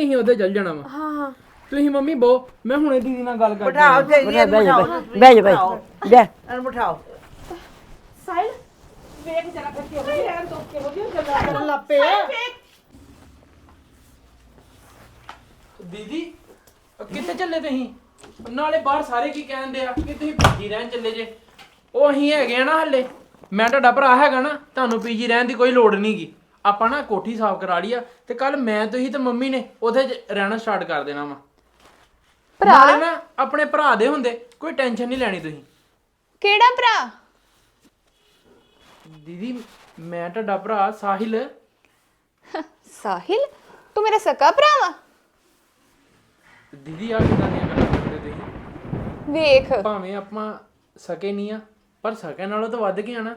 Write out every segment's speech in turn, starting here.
ਵੀ ਅਸੀਂ ਉਹਦੇ ਚੱਲ ਜਾਣਾ ਵਾ। ਹਾਂ। ਹਾਂ ਤੁਸੀਂ ਮੰਮੀ ਬੋ ਮੈਂ ਹੁਣੇ ਦੀਦੀ ਨਾਲ ਗੱਲ ਕਰਦਾ ਬਿਠਾਓ ਤੇ ਬਹਿ ਜਾ ਇਹਨੂੰ ਬਹਿ ਜਾ ਬਿਠਾਓ। ਬਹਿ ਜਾ ਬਹਿ ਜਾ ਬਹਿ ਇਹਨੂੰ ਬਿਠਾਓ। ਸਾਹਿਲ ਵੇਖ ਜਰਾ ਕਰਕੇ ਉਹ ਯਾਰ ਤੋਂ ਕੇ ਵਧੀਆ ਗੱਲਾਂ ਕਰਨ ਲੱਪੇ ਦੀਦੀ ਕਿੱਥੇ ਚੱਲੇ ਤੁਸੀਂ? ਨਾਲੇ ਬਾਹਰ ਸਾਰੇ ਕੀ ਕਹਿੰਦੇ ਆ ਕਿ ਤੁਸੀਂ ਪੀਜੀ ਰਹਿਣ ਚੱਲੇ ਜੇ। ਉਹ ਅਸੀਂ ਹੈਗੇ ਆ ਨਾ ਹੱਲੇ। ਮੈਂ ਤੁਹਾਡਾ ਭਰਾ ਹੈਗਾ ਨਾ ਤੁਹਾਨੂੰ ਪੀਜੀ ਰਹਿਣ ਦੀ ਕੋਈ ਲੋੜ ਨਹੀਂਗੀ ਆਪਾਂ ਨਾ ਕੋਠੀ ਸਾਫ਼ ਕਰਾ ਲਈ ਆ ਤੇ ਕੱਲ ਮੈਂ ਤੁਸੀਂ ਤੇ ਮੰਮੀ ਨੇ ਉੱਥੇ ਰਹਿਣਾ ਸਟਾਰਟ ਕਰ ਦੇਣਾ ਵਾ। ਭਰਾ? ਨਾ ਆਪਣੇ ਭਰਾ ਦੇ ਹੁੰਦੇ ਕੋਈ ਟੈਨਸ਼ਨ ਨਹੀਂ ਲੈਣੀ ਤੁਸੀਂ। ਕਿਹੜਾ ਭਰਾ? ਦੀਦੀ ਮੈਂ ਤੁਹਾਡਾ ਭਰਾ ਸਾਹਿਲ। ਸਾਹਿਲ? ਤੂੰ ਮੇਰਾ ਸਕਾ ਭਰਾ ਵਾ? ਦੀਦੀ ਆ ਕਿਦਾਂ ਦੀਆਂ ਗੱਲਾਂ ਕਰਦੇ ਤੁਸੀਂ? ਵੇਖ। ਭਾਵੇਂ ਆਪਾਂ ਸਕੇ ਨਹੀਂ ਆ ਪਰ ਸਕਿਆਂ ਨਾਲੋਂ ਤਾਂ ਵੱਧ ਕੇ ਆ ਨਾ।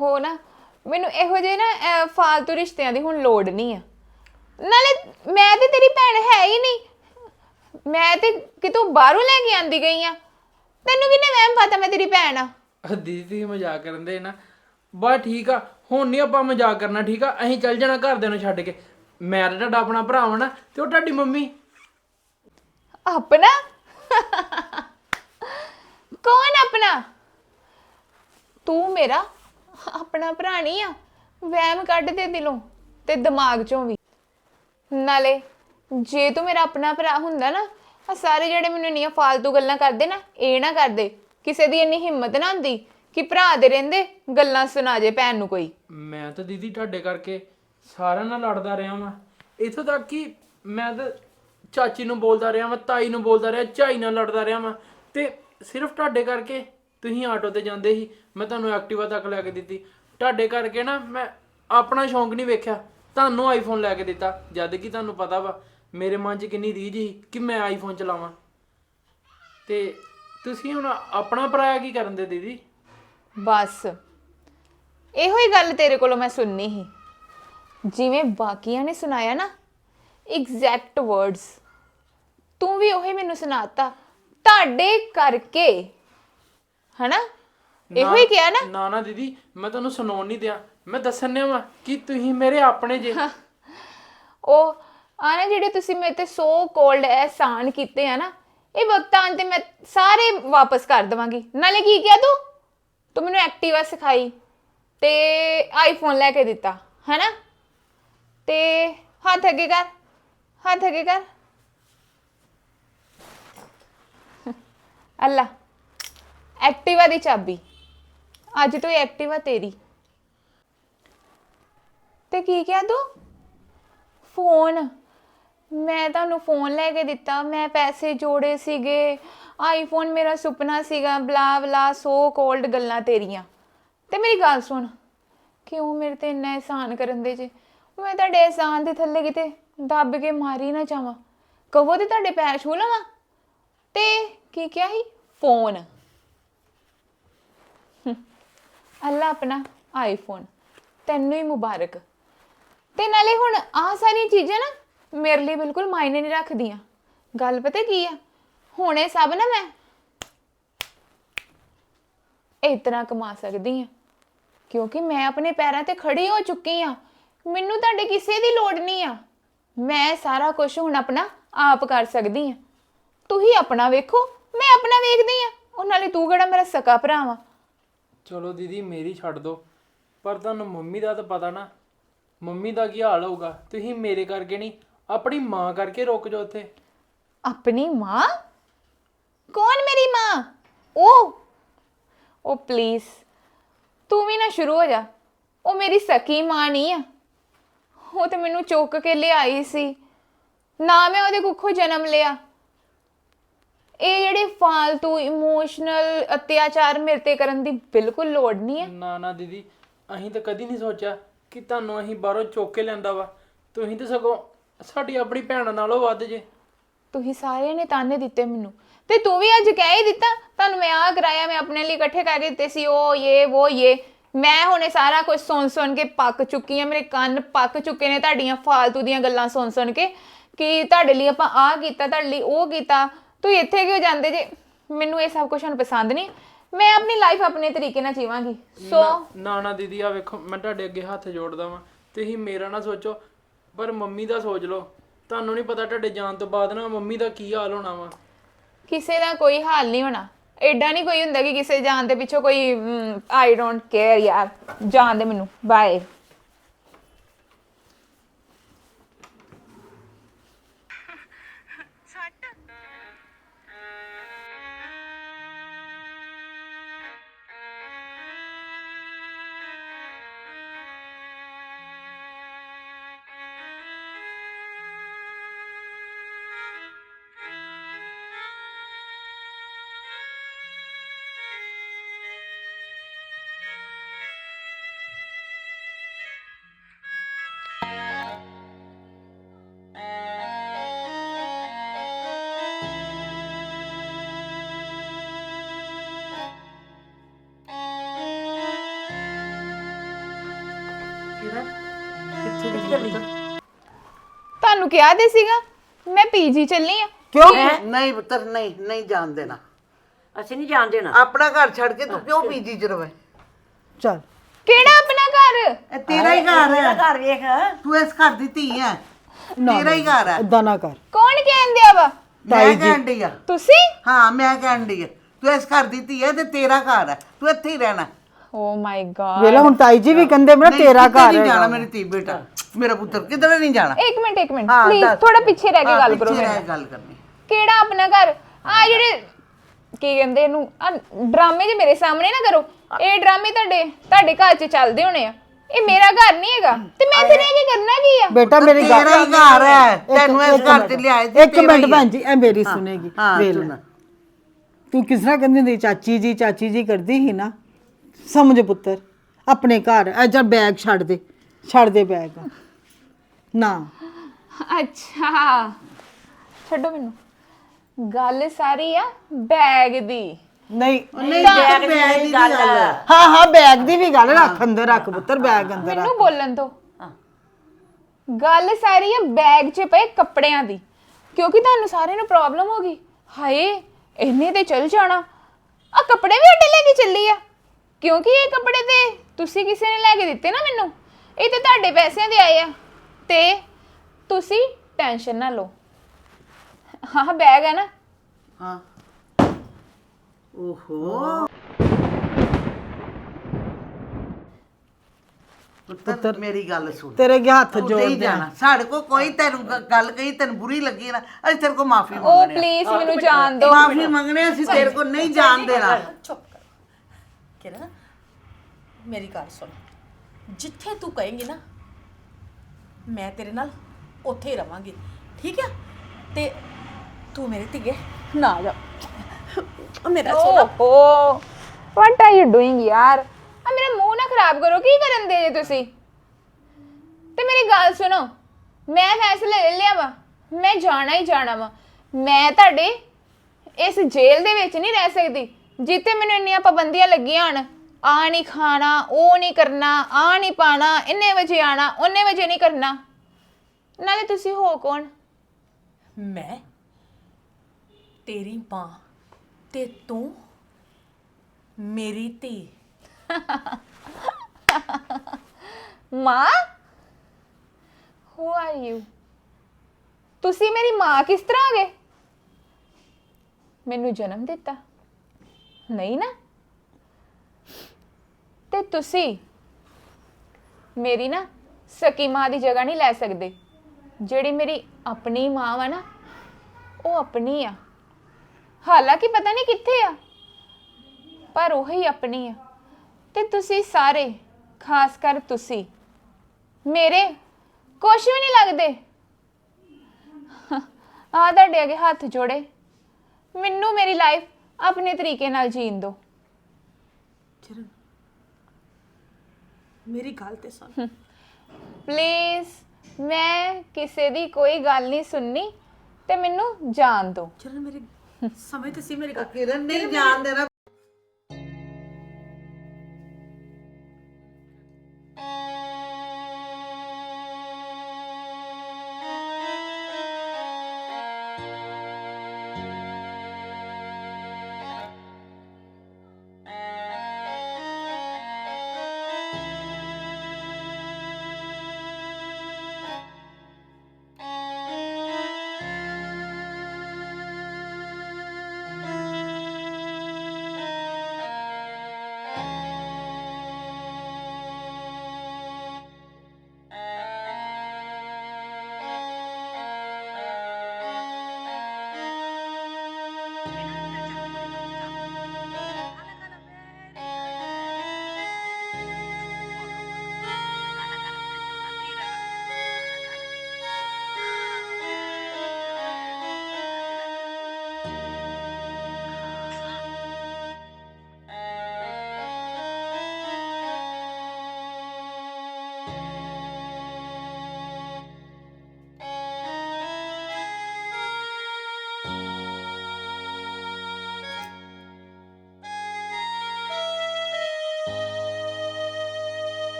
ਹੋ ਨਾ ਮੈਨੂੰ ਇਹੋ ਜਿਹੇ ਨਾ ਅਹ, ਫਾਲਤੂ ਰਿਸ਼ਤਿਆਂ ਦੀ ਹੁਣ ਲੋੜ ਨਹੀਂ ਆ। ਨਾਲੇ ਮੈਂ ਤੇ ਤੇਰੀ ਭੈਣ ਹੈ ਹੀ ਨਹੀਂ। ਮੈਂ ਤੇ ਕਿਤੋਂ ਬਾਹਰੋਂ ਲੈ ਕੇ ਆਂਦੀ ਗਈ ਆ। ਤੈਨੂੰ ਕਿੰਨੇ ਵਹਿਮ ਪਤਾ ਮੈਂ ਤੇਰੀ ਭੈਣ ਆ? ਦੀਦੀ ਤੁਸੀਂ ਮਜ਼ਾਕ ਕਰਨ ਦੇ ਨਾ। ਬਸ ਠੀਕ ਆ ਹੁਣ ਨਹੀਂ ਆਪਾਂ ਮਜ਼ਾਕ ਕਰਨਾ ਠੀਕ ਆ? ਅਸੀਂ ਚੱਲ ਜਾਣਾ ਘਰਦਿਆਂ ਨੂੰ ਛੱਡ ਕੇ। ਮੈਂ ਤਾਂ ਤੁਹਾਡਾ ਆਪਣਾ ਭਰਾ ਵਾਂ ਨਾ ਤੇ ਉਹ ਤੁਹਾਡੀ ਮੰਮੀ। ਆਪਣਾ? ਕੌਣ ਆਪਣਾ? ਤੂੰ ਮੇਰਾ ਆਪਣਾ ਭਰਾ ਨਹੀਂ ਆ, ਵਹਿਮ ਕੱਢ ਦੇ ਦਿਲੋਂ ਤੇ ਦਿਮਾਗ ਚੋਂ ਵੀ। ਨਾਲੇ ਜੇ ਤੂੰ ਮੇਰਾ ਆਪਣਾ ਭਰਾ ਹੁੰਦਾ ਨਾ ਆ ਸਾਰੇ ਜਿਹੜੇ ਮੈਨੂੰ ਇੰਨੀਆਂ ਫਾਲਤੂ ਗੱਲਾਂ ਕਰਦੇ ਨਾ, ਇਹ ਨਾ ਕਰਦੇ। ਕਿਸੇ ਦੀ ਇੰਨੀ ਹਿੰਮਤ ਨਾ ਹੁੰਦੀ ਕਿ ਭਰਾ ਦੇ ਰਹਿੰਦੇ, ਗੱਲਾਂ ਸੁਣਾ ਜੇ ਭੈਣ ਨੂੰ ਕੋਈ। ਮੈਂ ਤਾਂ ਦੀਦੀ ਤੁਹਾਡੇ ਕਰਕੇ ਸਾਰਿਆਂ ਨਾਲ ਲੜਦਾ ਰਿਹਾ ਵਾਂ। ਇਥੋਂ ਤੱਕ ਕਿ ਮੈਂ ਤਾਂ ਚਾਚੀ ਨੂੰ ਬੋਲਦਾ ਰਿਹਾ ਵਾਂ, ਤਾਈ ਨੂੰ ਬੋਲਦਾ ਰਿਹਾ, ਝਾਈ ਨਾਲ ਲੜਦਾ ਰਿਹਾ ਵਾਂ। ਤੇ ਸਿਰਫ ਤੁਹਾਡੇ ਕਰਕੇ ਤੁਸੀਂ ਆਟੋ ਤੇ ਜਾਂਦੇ ਸੀ, ਮੈਂ ਤੁਹਾਨੂੰ ਐਕਟਿਵਾ ਤੱਕ ਲੈ ਕੇ ਦਿੱਤੀ। ਤੁਹਾਡੇ ਕਰਕੇ ਨਾ ਮੈਂ ਆਪਣਾ ਸ਼ੌਂਕ ਨਹੀਂ ਵੇਖਿਆ। ਤੁਹਾਨੂੰ ਆਈਫੋਨ ਲੈ ਕੇ ਦਿੱਤਾ। ਜਦ ਕਿ ਤੁਹਾਨੂੰ ਪਤਾ ਵਾ, ਮੇਰੇ ਮਨ 'ਚ ਕਿੰਨੀ ਰੀਝ ਸੀ ਕਿ ਮੈਂ ਆਈਫੋਨ ਚਲਾਵਾਂ। ਤੇ ਤੁਸੀਂ ਹੁਣ ਆਪਣਾ ਪਰਾਇਆ ਕੀ ਕਰਨ ਦੇ ਦੀਦੀ? ਬਸ। ਇਹੋ ਹੀ ਗੱਲ ਤੇਰੇ ਕੋਲੋਂ ਮੈਂ ਸੁਣਨੀ ਸੀ। ਜਿਵੇਂ ਬਾਕੀਆਂ ਨੇ ਸੁਣਾਇਆ ਨਾ ਐਗਜ਼ੈਕਟ ਵਰਡਸ ਤੂੰ ਵੀ ਉਹੀ ਮੈਨੂੰ ਸੁਣਾਤਾ। ਤੁਹਾਡੇ ਕਰਕੇ ਹਨਾ? ਇਹੋ ਹੀ ਕਿਹਾ ਨਾ। ਨਾ ਨਾ ਦੀਦੀ ਮੈਂ ਤੁਹਾਨੂੰ ਸੁਣਾਉਣ ਨਹੀਂ ਦਿਆਂ। ਮੈਂ ਦੱਸਣ ਨੇ ਵਾ ਕਿ ਤੁਸੀਂ ਮੇਰੇ ਆਪਣੇ ਜੇ। ਉਹ ਆ ਨਾ ਜਿਹੜੇ ਤੁਸੀਂ ਮੇਰੇ ਤੇ ਸੋ ਕੋਲਡ ਐਹਸਾਨ ਕੀਤੇ ਆ ਨਾ ਇਹ ਵਕਤਾਂ ਤੇ ਮੈਂ ਸਾਰੇ ਵਾਪਸ ਕਰ ਦਵਾਂਗੀ। ਨਾਲੇ ਕੀ ਕਿਹਾ ਤੂੰ? ਤੂੰ ਮੈਨੂੰ ਐਕਟਿਵਾ ਸਿਖਾਈ ਤੇ ਆਈਫੋਨ ਲੈ ਕੇ ਦਿੱਤਾ ਹੈਨਾ? ਤੇ ਹੱਥ ਅੱਗੇ ਕਰ ਹੱਥ ਅੱਗੇ ਕਰ। ਅੱਲਾ। ਐਕਟਿਵਾ ਦੀ ਚਾਬੀ। ਅੱਜ ਤੋਂ ਇਹ ਐਕਟਿਵਾ ਤੇਰੀ। ਤੇ ਕੀ ਕਿਹਾ ਤੂੰ? ਫੋਨ। ਮੈਂ ਤੁਹਾਨੂੰ ਫੋਨ ਲੈ ਕੇ ਦਿੱਤਾ। ਮੈਂ ਪੈਸੇ ਜੋੜੇ ਸੀਗੇ। ਆਈਫੋਨ ਮੇਰਾ ਸੁਪਨਾ ਸੀਗਾ। ਬਲਾ ਬਲਾ ਸੋ ਕੋਲਡ ਗੱਲਾਂ ਤੇਰੀਆਂ। ਤੇ ਮੇਰੀ ਗੱਲ ਸੁਣ। ਕਿਉਂ ਮੇਰੇ ਤੇ ਇੰਨਾ ਇਹਸਾਨ ਕਰਨ ਦੇ ਜੇ? ਮੈਂ ਤੁਹਾਡੇ ਇਹਸਾਨ ਦੇ ਥੱਲੇ ਕਿਤੇ ਦੱਬ ਕੇ ਮਾਰੀ ਨਾ ਜਾਵਾਂ। ਕਹੋ ਤੇ ਤੁਹਾਡੇ ਪੈਰ ਛੂ ਲਵਾਂ। ਤੇ ਕੀ ਕਿਹਾ ਸੀ? ਫੋਨ। ਅੱਲਾ ਆਪਣਾ ਆਈਫੋਨ ਤੈਨੂੰ ਹੀ ਮੁਬਾਰਕ। ਤੇ ਨਾਲੇ ਹੁਣ ਆਹ ਸਾਰੀਆਂ ਚੀਜ਼ਾਂ ਨਾ ਮੇਰੇ ਲਈ ਬਿਲਕੁਲ ਮਾਇਨੇ ਨਹੀਂ ਰੱਖਦੀਆਂ। ਗੱਲ ਪਤਾ ਕੀ ਆ? ਹੁਣ ਇਹ ਸਭ ਨਾ ਮੈਂ ਇਤਨਾ ਕਮਾ ਸਕਦੀ ਆ ਕਿਉਂਕਿ ਮੈਂ ਆਪਣੇ ਪੈਰਾਂ ਤੇ ਖੜੀ ਹੋ ਚੁੱਕੀ ਆ ਮੈਨੂੰ ਤੁਹਾਡੇ ਕਿਸੇ ਦੀ ਲੋੜ ਨਹੀਂ ਆ। ਮੈਂ ਸਾਰਾ ਕੁਝ ਹੁਣ ਆਪਣਾ ਆਪ ਕਰ ਸਕਦੀ ਆ ਤੁਸੀਂ ਆਪਣਾ ਵੇਖੋ, ਮੈਂ ਆਪਣਾ ਵੇਖਦੀ ਆ ਉਹ ਨਾਲੇ ਤੂੰ ਕਿਹੜਾ ਮੇਰਾ ਸਕਾ ਭਰਾ ਵਾ? ਚਲੋ ਦੀਦੀ ਮੇਰੀ ਛੱਡ ਦੋ, ਪਰ ਤੁਹਾਨੂੰ ਮੰਮੀ ਦਾ ਤਾਂ ਪਤਾ ਨਾ, ਮੰਮੀ ਦਾ ਕੀ ਹਾਲ ਹੋਊਗਾ, ਤੁਸੀਂ ਮੇਰੇ ਕਰਕੇ ਨਹੀਂ, ਆਪਣੀ ਮਾਂ ਕਰਕੇ ਰੁਕ ਜਾਓ ਉੱਥੇ। ਆਪਣੀ ਮਾਂ? ਕੌਣ ਮੇਰੀ ਮਾਂ? ਉਹ ਉਹ ਪਲੀਜ਼ ਤੂੰ ਵੀ ਨਾ ਸ਼ੁਰੂ ਹੋ ਜਾ। ਉਹ ਮੇਰੀ ਸਕੀ ਮਾਂ ਨਹੀਂ ਆ। ਉਹ ਤੇ ਮੈਨੂੰ ਚੁੱਕ ਕੇ ਲਿਆਈ ਸੀ। ਨਾ ਮੈਂ ਉਹਦੇ ਕੁੱਖੋਂ ਜਨਮ ਲਿਆ। ਇਹ ਜਿਹੜੇ ਫਾਲਤੂ ਇਮੋਸ਼ਨਲ ਅਤਿਆਚਾਰ ਮੇਰੇ ਤੇ ਕਰਨ ਦੀ ਬਿਲਕੁਲ ਲੋੜ ਨਹੀਂ ਹੈ। ਨਾ ਨਾ ਦੀਦੀ ਅਸੀਂ ਤਾਂ ਕਦੀ ਨਹੀਂ ਸੋਚਿਆ ਕਿ ਤੁਹਾਨੂੰ ਅਸੀਂ ਬਾਹਰੋਂ ਚੁੱਕ ਕੇ ਲਿਆਂਦਾ ਵਾ। ਤੁਸੀਂ ਤਾਂ ਸਗੋਂ ਸਾਡੀ ਆਪਣੀ ਭੈਣ ਨਾਲੋਂ ਵੱਧ ਜੇ। ਤੁਸੀਂ ਸਾਰਿਆਂ ਨੇ ਤਾਨੇ ਦਿੱਤੇ ਮੈਨੂੰ। ਤੇ ਤੂੰ ਵੀ ਅੱਜ ਕਹਿ ਹੀ ਦਿੱਤਾ ਤੁਹਾਨੂੰ ਮੈਂ ਆ ਕਰਾਇਆ ਮੈਂ ਆਪਣੇ ਲਈ ਇਕੱਠੇ ਕਰਕੇ ਦਿੱਤੇ ਸੀ ਉਹ ਇਹ ਉਹ ਇਹ। ਮੈਂ ਹੁਣੇ ਸਾਰਾ ਕੁਝ ਸੁਣ ਸੁਣ ਕੇ ਪੱਕ ਚੁੱਕੀ ਆ ਮੇਰੇ ਕੰਨ ਪੱਕ ਚੁੱਕੇ ਨੇ ਤੁਹਾਡੀਆਂ ਫਾਲਤੂ ਦੀਆਂ ਗੱਲਾਂ ਸੁਣ ਸੁਣ ਕੇ ਕਿ ਤੁਹਾਡੇ ਲਈ ਆਪਾਂ ਆ ਕੀਤਾ ਤੁਹਾਡੇ ਲਈ ਉਹ ਕੀਤਾ। ਤੂੰ ਇੱਥੇ ਕਿਉਂ ਜਾਂਦੇ ਜੇ? ਮੈਨੂੰ ਇਹ ਸਭ ਕੁਝ ਹੁਣ ਪਸੰਦ ਨਹੀਂ। ਮੈਂ ਆਪਣੀ ਲਾਈਫ ਆਪਣੇ ਤਰੀਕੇ ਨਾਲ ਜੀਵਾਂਗੀ। ਸੋ ਨਾ ਨਾ ਦੀਦੀ ਆ ਵੇਖੋ ਮੈਂ ਤੁਹਾਡੇ ਅੱਗੇ ਹੱਥ ਜੋੜਦਾ ਵਾਂ। ਤੁਸੀਂ ਮੇਰਾ ਨਾ ਸੋਚੋ ਪਰ ਮੰਮੀ ਦਾ ਸੋਚ ਲਓ। ਤੁਹਾਨੂੰ ਨਹੀਂ ਪਤਾ ਤੁਹਾਡੇ ਜਾਣ ਤੋਂ ਬਾਅਦ ਨਾ ਮੰਮੀ ਦਾ ਕੀ ਹਾਲ ਹੋਣਾ ਵਾ। ਕਿਸੇ ਦਾ ਕੋਈ ਹਾਲ ਨਹੀਂ ਹੋਣਾ। ਐਡਾ ਨਹੀਂ ਕੋਈ ਹੁੰਦਾ ਕਿ ਕਿਸੇ ਜਾਨ ਦੇ ਪਿੱਛੋਂ ਕੋਈ ਆਈ ਡੋਨਟ ਕੇਅਰ ਯਾਰ। ਜਾਣ ਦੇ ਮੈਨੂੰ। ਬਾਏ ਤੁਹਾਨੂੰ ਕਿਹਾ ਦੇ ਸੀਗਾ ਮੈਂ ਪੀਜੀ ਚੱਲੀ ਆ। ਕਿਉਂ? ਨਹੀਂ ਪੁੱਤਰ ਨਹੀਂ ਨਹੀਂ ਜਾਣ ਦੇਣਾ। ਅਸੀਂ ਨਹੀਂ ਜਾਣ ਦੇਣਾ। ਆਪਣਾ ਘਰ ਛੱਡ ਕੇ ਤੂੰ ਕਿਉਂ ਪੀਜੀ ਚ ਰਵੇ? ਚੱਲ। ਕਿਹੜਾ ਆਪਣਾ ਘਰ? ਇਹ ਤੇਰਾ ਹੀ ਘਰ ਹੈ। ਘਰ ਵੇਖ। ਤੂੰ ਇਸ ਘਰ ਦੀ ਧੀ ਹੈ। ਤੇਰਾ ਹੀ ਘਰ ਹੈ। ਏਦਾਂ ਨਾ ਕਰ। ਕੌਣ ਕਹਿੰਦੇ ਵਾ? ਮੈਂ ਕਹਿਣ ਡਈ ਆ। ਤੁਸੀਂ? ਹਾਂ ਮੈਂ ਕਹਿਣ ਡਈ ਆ। ਤੂੰ ਇਸ ਘਰ ਦੀ ਧੀ ਹੈ ਤੇ ਤੇਰਾ ਘਰ ਹੈ। ਤੂੰ ਇੱਥੇ ਹੀ ਰਹਿਣਾ। ਓ ਮਾਈ ਗॉड ਵੇਲਾ ਹੁਣ ਤਾਈ ਜੀ ਵੀ ਕਹਿੰਦੇ ਮੇਰਾ ਤੇਰਾ ਘਰ ਨਹੀਂ ਜਾਣਾ ਮੇਰੀ ਧੀ ਬੇਟਾ? ਮੇਰਾ ਪੁੱਤਰ ਕਿਧਰੇ ਨਹੀਂ ਜਾਣਾ? ਇੱਕ ਮਿੰਟ ਇੱਕ ਮਿੰਟ ਹਾਂ, ਪਲੀਜ਼ ਦੱਸ। ਥੋੜਾ ਪਿੱਛੇ ਰਹਿ ਕੇ ਗੱਲ ਕਰੋ ਪਿੱਛੇ ਮੇਰੇ। ਨਾਲ ਗੱਲ ਕਰਨੀ। ਕਿਹੜਾ ਆਪਣਾ ਘਰ? ਆ ਜਿਹੜੇ ਕੀ ਕਹਿੰਦੇ ਇਹਨੂੰ? ਆ ਡਰਾਮੇ ਜੇ ਮੇਰੇ ਸਾਹਮਣੇ ਨਾ ਕਰੋ। ਇਹ ਡਰਾਮੇ ਤੁਹਾਡੇ ਤੁਹਾਡੇ ਘਰ 'ਚ ਚੱਲਦੇ ਹੋਣੇ ਆ। ਇਹ ਮੇਰਾ ਘਰ ਨਹੀਂ ਹੈਗਾ। ਤੇ ਮੈਂ ਇੱਥੇ ਰਹਿ ਕੇ ਕਰਨਾ ਕੀ ਆ? ਬੇਟਾ ਮੇਰੀ ਗੱਲ ਤੇਰਾ ਹੀ ਘਰ ਹੈ। ਤੈਨੂੰ ਇਸ ਘਰ ਤੇ ਲਿਆਏ ਸੀ, ਇੱਕ ਤੇਰਾ ਮਿੰਟ ਹੀ ਹੈ। ਭੈਣ ਜੀ ਇਹ ਮੇਰੀ ਸੁਣੇਗੀ ਹਾਂ ਵੇਖ ਸੁਣ ਲੈ। ਤੂੰ ਕਿਸ ਤਰ੍ਹਾਂ ਕਹਿੰਦੀ ਹੁੰਦੀ ਚਾਚੀ ਜੀ ਚਾਚੀ ਜੀ ਕਰਦੀ ਸੀ ਨਾ? ਸਮਝ ਪੁੱਤਰ ਆਪਣੇ ਘਰ ਇਹ ਜਾ ਬੈਗ ਛੱਡ ਦੇ ਛੱਡ ਦੇ ਬੈਗ ਨਾ। ਅੱਛਾ। ਛੱਡੋ ਮੈਨੂੰ। ਗੱਲ ਸਾਰੀ ਆ ਬੈਗ ਦੀ। ਨਹੀਂ ਨਹੀਂ ਬੈਗ ਦੀ ਗੱਲ। ਹੈ ਹਾਂ ਹਾਂ ਬੈਗ ਦੀ ਵੀ ਗੱਲ ਰੱਖ ਅੰਦਰ ਰੱਖ ਪੁੱਤਰ ਬੈਗ ਅੰਦਰ ਰੱਖ। ਮੈਨੂੰ ਬੋਲਣ ਤੋਂ ਗੱਲ ਸਾਰੀ ਆ ਬੈਗ 'ਚ ਪਏ ਕੱਪੜਿਆਂ ਦੀ। ਕਿਉਂਕਿ ਤੁਹਾਨੂੰ ਸਾਰਿਆਂ ਨੂੰ ਪ੍ਰੋਬਲਮ ਹੋ ਗਈ। ਹਾਏ ਇੰਨੇ ਤੇ ਚਲ ਜਾਣਾ। ਆ ਕੱਪੜੇ ਵੀ ਅੱਡੇ ਲੈ ਕੇ ਚੱਲੀ ਆ। ਕਿਉਂਕਿ ਇਹ ਕੱਪੜੇ ਤੇ ਤੁਸੀਂ ਕਿਸੇ ਨੇ ਲੈ ਕੇ ਦਿੱਤੇ ਨਾ ਮੈਨੂੰ। ਇਹ ਤੇ ਤੁਹਾਡੇ ਪੈਸਿਆਂ ਦੇ ਆਏ ਆ। ਤੇ ਤੁਸੀਂ ਟੈਨਸ਼ਨ ਨਾ ਲਓ। ਹਾਂ ਬੈਗ ਹੈ ਨਾ। ਹਾਂ। ਓਹੋ। ਪੁੱਤਰ ਮੇਰੀ ਗੱਲ ਸੁਣ। ਤੇਰੇ ਅੱਗੇ ਹੱਥ ਜੋੜ ਦੇ ਜਾਣਾ। ਸਾਡੇ ਕੋ ਕੋਈ ਤੈਨੂੰ ਗ- ਗੱਲ ਕਹੀ ਤੈਨੂੰ ਬੁਰੀ ਲੱਗੀ ਨਾ ਅਸੀਂ ਤੇਰੇ ਕੋ ਮਾਫੀ ਉਹ ਮੰਗਣੇ ਪਲੀਜ਼ ਮੈਨੂੰ ਜਾਣ ਦਿਓ। ਮਾਫੀ ਮੰਗਣੇ ਅਸੀਂ ਤੇਰੇ ਕੋ ਨਹੀਂ ਜਾਣ ਦੇਣਾ। ਚੁੱਪ। ਕਿਰਨ ਮੇਰੀ ਗੱਲ ਸੁਣ। ਜਿੱਥੇ ਤੂੰ ਕਹੇਂਗੀ ਨਾ ਮੈਂ ਤੇਰੇ ਨਾਲ ਉੱਥੇ ਹੀ ਰਵਾਂਗੀ। ਠੀਕ ਹੈ ਤੇ ਤੂੰ ਮੇਰੇ ਧੀਏ ਨਾ ਜਾ। ਮੇਰਾ ਸੋਨਾ। ਓਹੋ ਵਾਟ ਆਰ ਯੂ ਡੂਇੰਗ ਯਾਰ। ਆ ਮੇਰਾ ਮੂੰਹ ਨਾ ਖਰਾਬ ਕਰੋ। ਕੀ ਕਰਨ ਦੇ ਜੇ ਤੁਸੀਂ? ਤੇ ਮੇਰੀ ਗੱਲ ਸੁਣੋ। ਮੈਂ ਫੈਸਲਾ ਲੈ ਲਿਆ ਵਾ। ਮੈਂ ਜਾਣਾ ਹੀ ਜਾਣਾ ਵਾ। ਮੈਂ ਤੁਹਾਡੇ ਇਸ ਜੇਲ੍ਹ ਦੇ ਵਿੱਚ ਨਹੀਂ ਰਹਿ ਸਕਦੀ। ਜਿੱਤੇ ਮੈਨੂੰ ਇੰਨੀਆਂ ਪਾਬੰਦੀਆਂ ਲੱਗੀਆਂ ਹਨ ਆ ਨਹੀਂ ਖਾਣਾ ਉਹ ਨਹੀਂ ਕਰਨਾ ਆ ਨਹੀਂ ਪਾਣਾ ਇੰਨੇ ਵਜੇ ਆਣਾ ਉਹਨੇ ਵਜੇ ਨਹੀਂ ਕਰਨਾ। ਨਾਲੇ ਤੁਸੀਂ ਹੋ ਕੌਣ? ਮੈਂ? ਤੇਰੀ ਮਾਂ ਤੇ ਤੂੰ ਮੇਰੀ ਧੀ। ਮਾਂ? ਹੂ ਆਰ ਯੂ ਤੁਸੀਂ ਮੇਰੀ ਮਾਂ ਕਿਸ ਤਰ੍ਹਾਂ ਆ ਗਏ? ਮੈਨੂੰ ਜਨਮ ਦਿੱਤਾ। ਨਹੀਂ ਨਾ? ਤੇ ਤੁਸੀਂ ਮੇਰੀ ਨਾ ਸਕੀ ਮਾਂ ਦੀ ਜਗ੍ਹਾ ਨਹੀਂ ਲੈ ਸਕਦੇ। ਜਿਹੜੀ ਮੇਰੀ ਆਪਣੀ ਮਾਂ ਵਾ ਨਾ, ਉਹ ਆਪਣੀ ਆ। ਹਾਲਾਂਕਿ ਪਤਾ ਨਹੀਂ ਕਿੱਥੇ ਆ, ਪਰ ਉਹ ਹੀ ਆਪਣੀ ਆ। ਤੇ ਤੁਸੀਂ ਸਾਰੇ, ਖਾਸ ਕਰ ਤੁਸੀਂ, ਮੇਰੇ ਕੁਛ ਵੀ ਨਹੀਂ ਲੱਗਦੇ। ਆ ਤੁਹਾਡੇ ਅੱਗੇ ਹੱਥ ਜੋੜੇ। ਮੈਨੂੰ ਮੇਰੀ ਲਾਈਫ ਆਪਣੇ ਤਰੀਕੇ ਨਾਲ ਜੀਣ ਦਿਓ ਕਿਰਨ ਮੇਰੀ ਗੱਲ ਤੇ ਸੁਣ। ਪਲੀਜ਼ ਮੈਂ ਕਿਸੇ ਦੀ ਕੋਈ ਗੱਲ ਨਹੀਂ ਸੁਣਨੀ ਤੇ ਮੈਨੂੰ ਜਾਣ ਦਿਓ ਕਿਰਨ ਮੇਰੀ ਸਮਝ ਤੇ ਸੀ ਮੇਰੀ ਗੱਲ। ਕਿਰਨ ਨਹੀਂ ਜਾਣ ਦੇਣਾ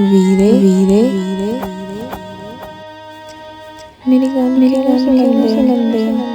ਵੀਰੇ ਵੀਰੇ। ਵੀਰੇ। ਮੇਰੀ ਗੱਲ ਮੇਰੀ ਗੱਲ ਸੁਣਦੇ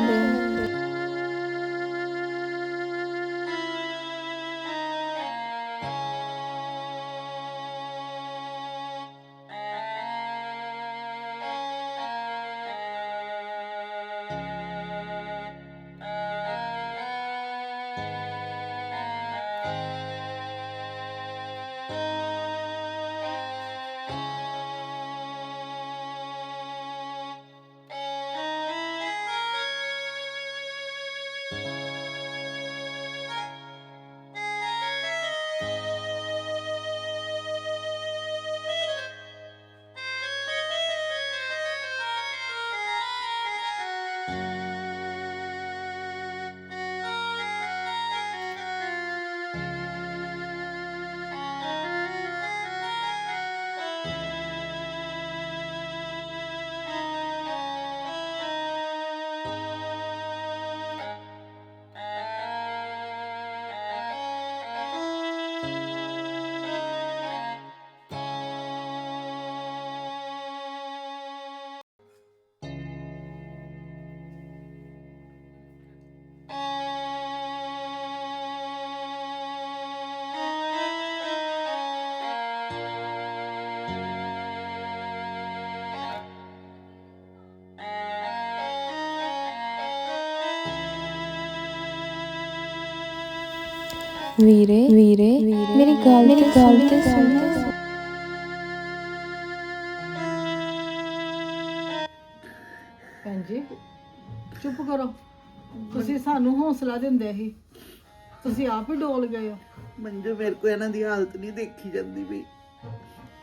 ਵੀਰੇ ਵੀਰੇ ਮੇਰੀ ਗੱਲ ਮੇਰੀ ਗੱਲ ਤੇ ਸੁਣ। ਭੈਣ ਜੀ ਚੁੱਪ ਕਰੋ। ਤੁਸੀਂ ਸਾਨੂੰ ਹੌਸਲਾ ਦਿੰਦੇ ਸੀ। ਤੁਸੀਂ ਆਪ ਹੀ ਡੋਲ ਗਏ ਹੋ। ਮੰਜੂ ਮੇਰੇ ਕੋ ਇਹਨਾਂ ਦੀ ਹਾਲਤ ਨਹੀਂ ਦੇਖੀ ਜਾਂਦੀ ਵੀ।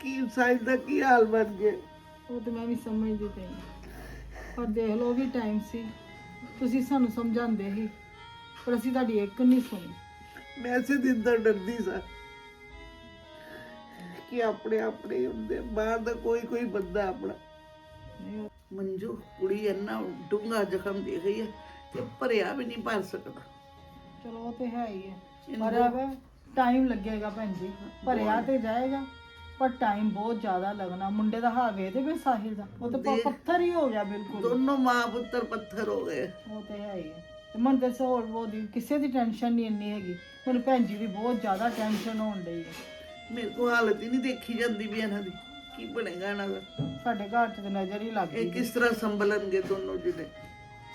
ਕੀ ਸਾਈਜ਼ ਦਾ ਕੀ ਹਾਲ ਬਣ ਗਿਆ? ਉਹ ਤੇ ਮੈਂ ਵੀ ਸਮਝਦੀ ਪਈ। ਪਰ ਦੇਖ ਲਓ ਵੀ ਟਾਈਮ ਸੀ। ਤੁਸੀਂ ਸਾਨੂੰ ਸਮਝਾਉਂਦੇ ਸੀ ਪਰ ਅਸੀਂ ਤੁਹਾਡੀ ਇੱਕ ਨਹੀਂ ਸੁਣੀ। ਮੈਂ ਇਸੇ ਦਿਨ ਦਾ ਡਰਦੀ ਸਾਂ ਕਿ ਆਪਣੇ ਆਪਣੇ ਹੁੰਦੇ ਬਾਹਰ ਦਾ ਕੋਈ ਕੋਈ ਬੰਦਾ ਆਪਣਾ। ਮੰਜੂ ਕੁੜੀ ਇੰਨਾ ਡੂੰਘਾ ਜ਼ਖਮ ਦੇ ਗਈ ਹੈ ਤੇ ਭਰਿਆ ਵੀ ਨਹੀਂ ਭਰ ਸਕਦਾ। ਚਲੋ ਉਹ ਤੇ ਹੈ ਹੀ ਹੈ। ਪਰ अब ਟਾਈਮ ਲੱਗੇਗਾ ਭੈਣ ਜੀ। ਭਰਿਆ ਤੇ ਜਾਏਗਾ ਪਰ ਟਾਈਮ ਬਹੁਤ ਜ਼ਿਆਦਾ ਲੱਗਣਾ। ਮੁੰਡੇ ਦਾ ਹਾਲ ਵੇਖਦੇ ਪਏ ਸਾਹਿਲ ਦਾ। ਉਹ ਤਾਂ ਪੱਥਰ ਹੀ ਹੋ ਗਿਆ ਬਿਲਕੁਲ। ਦੋਨੋਂ ਮਾਂ ਪੁੱਤਰ ਪੱਥਰ ਹੋ ਗਏ। ਉਹ ਤੇ ਹੈ ਹੀ ਹੈ। ਤੇ ਮਨ ਤੇ ਹੋਰ ਬਹੁਤ ਹੀ- ਕਿਸੇ ਦੀ ਟੈਨਸ਼ਨ ਨਹੀਂ ਇੰਨੀ ਹੈਗੀ। ਮੈਨੂੰ ਭੈਣ ਜੀ ਦੀ ਬਹੁਤ ਜ਼ਿਆਦਾ ਟੈਨਸ਼ਨ ਹੋਣ ਡਈ ਹੈ ਮੇਰੇ ਕੋ ਹਾਲਤ ਹੀ ਨਹੀਂ ਦੇਖੀ ਜਾਂਦੀ ਵੀ ਇਹਨਾਂ ਦੀ। ਕੀ ਬਣੇਗਾ ਇਹਨਾਂ ਦਾ? ਸਾਡੇ ਘਰ 'ਚ ਤੇ ਨਜ਼ਰ ਹੀ ਲੱਗ ਇਹ ਗਈ ਕਿਸ ਤਰ੍ਹਾਂ ਸੰਭਲਣਗੇ ਦੋਨੋਂ ਜਿਹਨੇ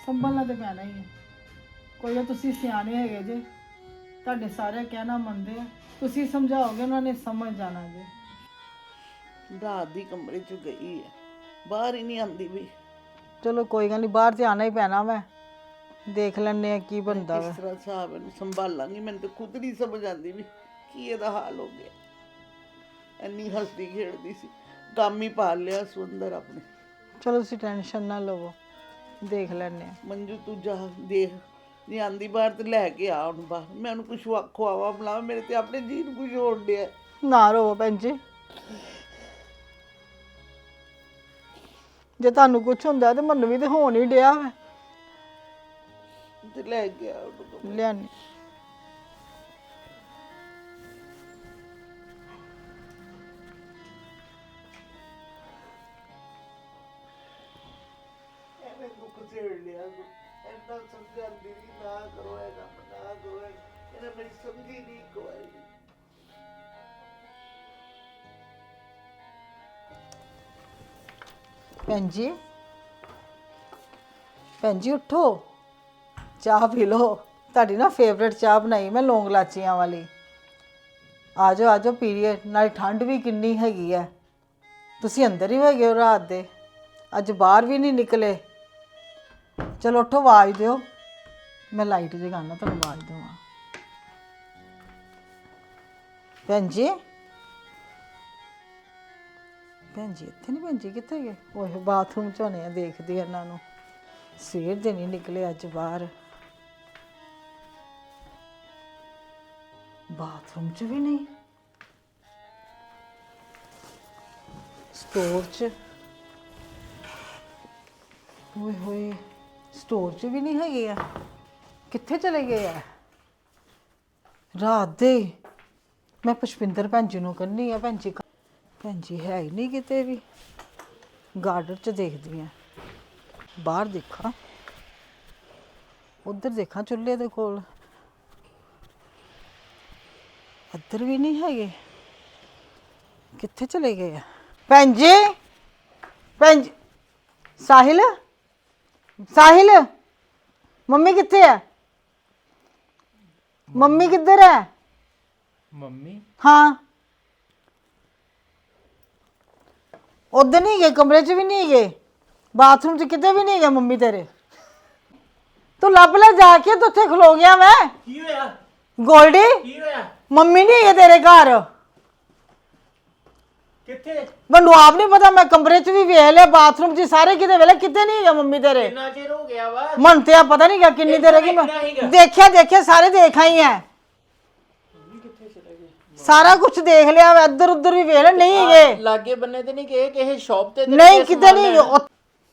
ਸੰਭਲਣਾ ਤੇ ਪੈਣਾ ਹੀ ਹੈ ਕੋਈ ਨਾ ਤੁਸੀਂ ਸਿਆਣੇ ਹੈਗੇ ਜੇ ਤੁਹਾਡੇ ਸਾਰੇ ਕਹਿਣਾ ਮੰਨਦੇ ਆ। ਤੁਸੀਂ ਸਮਝਾਓਗੇ ਉਹਨਾਂ ਨੇ ਸਮਝ ਜਾਣਾ ਜੇ। ਰਾਤ ਦੀ ਕਮਰੇ 'ਚ ਗਈ ਹੈ ਬਾਹਰ ਹੀ ਨਹੀਂ ਆਂਦੀ ਵੀ। ਚਲੋ ਕੋਈ ਗੱਲ ਨਹੀਂ ਬਾਹਰ ਤੇ ਆਣਾ ਹੀ ਪੈਣਾ ਵਾ ਦੇਖ ਲੈਣੇ ਆ ਕੀ ਬਣਦਾ ਵਾ। ਕਿਸ ਤਰ੍ਹਾਂ ਹਿਸਾਬ ਇਹਨੂੰ ਸੰਭਾਲਾਂਗੀ ਮੈਨੂੰ ਤਾਂ ਖੁਦ ਨਹੀਂ ਸਮਝ ਆਂਦੀ ਵੀ ਕੀ ਇਹਦਾ ਹਾਲ ਹੋ ਗਿਆ। ਇੰਨੀ ਹੱਸਦੀ ਖੇਡਦੀ ਸੀ ਕੰਮ ਹੀ ਪਾਲ ਲਿਆ ਸੁੰਦਰ ਆਪਣੇ। ਚਲੋ ਤੁਸੀਂ ਟੈਨਸ਼ਨ ਨਾ ਲਵੋ ਦੇਖ ਲੈਣੇ ਆ। ਮੰਜੂ ਤੂੰ ਜਾ ਦੇਖ ਨਹੀਂ ਆਂਦੀ ਬਾਹਰ ਤੇ ਲੈ ਕੇ ਆ ਉਹਨੂੰ ਬਾਹਰ। ਮੈਂ ਉਹਨੂੰ ਕੁਝ ਖਵਾਵਾ ਬੁਲਾਵਾ ਮੇਰੇ ਤੇ ਆਪਣੇ ਜੀ ਨੂੰ ਕੁਝ ਹੋਣ ਡਿਆ। ਨਾ ਰੋ ਭੈਣ ਜੀ। ਜੇ ਤੁਹਾਨੂੰ ਕੁਝ ਹੁੰਦਾ ਤੇ ਮੈਨੂੰ ਵੀ ਤੇ ਹੋਣ ਹੀ ਡਿਆ ਵਾ। ਤੇ ਲੈ ਕੇ ਆ ਉਹਨੂੰ ਲਿਆਨੀ। ਐਵੇਂ ਦੁੱਖ ਝੇੜ ਲਿਆ ਐਦਾਂ ਸਮਝਾਉਂਦੀ ਨਹੀਂ ਨਾ ਕਰੋ ਕੰਮ ਨਾ ਕਰੋ ਇਹ ਇਹਨੇ ਮੇਰੀ ਸਮਝੀ ਨਹੀਂ ਕੋਈ। ਭੈਣ ਜੀ। ਭੈਣ ਜੀ ਉਠੋ। ਚਾਹ ਪੀ ਲਓ। ਤੁਹਾਡੀ ਨਾ ਫੇਵਰੇਟ ਚਾਹ ਬਣਾਈ ਮੈਂ ਲੌਂਗ ਲਾਚੀਆਂ ਵਾਲੀ। ਆ ਜਾਓ ਆ ਜਾਓ ਪੀਰੀਅਡ, ਨਾਲ ਠੰਡ ਵੀ ਕਿੰਨੀ ਹੈਗੀ ਹੈ ਤੁਸੀਂ ਅੰਦਰ ਹੀ ਹੈਗੇ ਹੋ ਰਾਤ ਦੇ। ਅੱਜ ਬਾਹਰ ਵੀ ਨਹੀਂ ਨਿਕਲੇ। ਚਲੋ ਉੱਠੋ, ਆਵਾਜ਼ ਦਿਓ। ਮੈਂ ਲਾਈਟ ਜਗਾਣਾ ਤੁਹਾਨੂੰ ਆਵਾਜ਼ ਦੇਵਾਂ। ਭੈਣ ਜੀ। ਭੈਣ ਜੀ, ਇੱਥੇ ਨਹੀਂ ਭੈਣ ਜੀ, ਕਿੱਥੇ ਗਏ ਉਹ ਬਾਥਰੂਮ ਚ ਹੋਣੇ ਆ, ਦੇਖਦੀ ਇਹਨਾਂ ਨੂੰ। ਸਵੇਰ ਦੇ ਨਹੀਂ ਨਿਕਲੇ ਅੱਜ ਬਾਹਰ। ਬਾਥਰੂਮ ਚ ਵੀ ਨਹੀਂ। ਸਟੋਰ ਚ। ਓਏ ਹੋਏ ਸਟੋਰ ਚ ਵੀ ਨਹੀਂ ਹੈਗੇ ਆ। ਕਿੱਥੇ ਚਲੇ ਗਏ ਆ? ਰਾਤ ਦੇ। ਮੈਂ ਪੁਸ਼ਪਿੰਦਰ ਭੈਣ ਜੀ ਨੂੰ ਕਹਿੰਦੀ ਆ, ਭੈਣ ਜੀ ਭੈਣ ਜੀ ਹੈ ਹੀ ਨਹੀਂ ਕਿਤੇ ਵੀ। ਗਾਰਡਨ 'ਚ ਦੇਖਦੀ ਆ। ਬਾਹਰ ਦੇਖਾਂ। ਉੱਧਰ ਦੇਖਾਂ ਚੁੱਲ੍ਹੇ ਦੇ ਕੋਲ। ਇੱਧਰ ਵੀ ਨਹੀਂ ਹੈਗੇ ਕਿੱਥੇ ਚਲੇ ਗਏ ਆ ਭੈਣ ਜੀ ਭੈਣ ਜੀ ਸਾਹਿਲ ਸਾਹਿਲ ਮੰਮੀ ਕਿੱਥੇ ਹੈ ਮੰਮੀ ਕਿੱਧਰ ਹੈ ਮੰਮੀ ਹਾਂ ਉਧਰ ਨਹੀਂ ਗਏ ਕਮਰੇ 'ਚ ਵੀ ਨਹੀਂ ਗਏ ਬਾਥਰੂਮ 'ਚ ਕਿਤੇ ਵੀ ਨਹੀਂ ਗਏ ਮੰਮੀ ਤੇਰੇ ਤੂੰ ਲੱਭ ਲੈ ਜਾ ਕੇ ਤੂੰ ਉੱਥੇ ਖਲੋ ਗਿਆ ਮੈਂ ਕੀ ਹੋਇਆ ਗੋਲਡੀ ਕੀ ਹੋਇਆ ਮੰਮੀ ਨਹੀਂ ਹੈ ਤੇਰੇ ਘਰ? ਕਿੱਥੇ? ਮੈਨੂੰ ਆਪ ਨਹੀਂ ਪਤਾ ਮੈਂ ਕਮਰੇ 'ਚ ਵੀ ਵੇਖ ਲਿਆ ਬਾਥਰੂਮ 'ਚ ਸਾਰੇ ਕਿਤੇ ਵੇਲੇ ਕਿਤੇ ਨਹੀਂ ਗਏ ਮੰਮੀ ਤੇਰੇ। ਕਿੰਨਾ ਚਿਰ ਹੋ ਗਿਆ ਵਾ? ਮਨ ਤੇ ਆ ਪਤਾ ਨਹੀਂ ਗਾ ਕਿੰਨੀ ਦੇਰ ਹੈਗੀ ਮੈਂ ਹੀਗਾ। ਦੇਖਿਆ ਦੇਖਿਆ ਸਾਰੇ ਦੇਖ ਆਈ ਐ। ਸਾਰਾ ਕੁਝ ਦੇਖ ਲਿਆ ਵਾ ਇੱਧਰ ਉੱਧਰ ਵੀ ਵੇਖ ਲਿਆ ਨਹੀਂ ਗਏ ਲਾਗੇ ਬੰਨੇ ਤੇ ਨਹੀਂ ਗਏ ਕਿਸੇ ਸ਼ਾਪ ਤੇ ਨਹੀਂ ਕਿਤੇ ਨਹੀਂ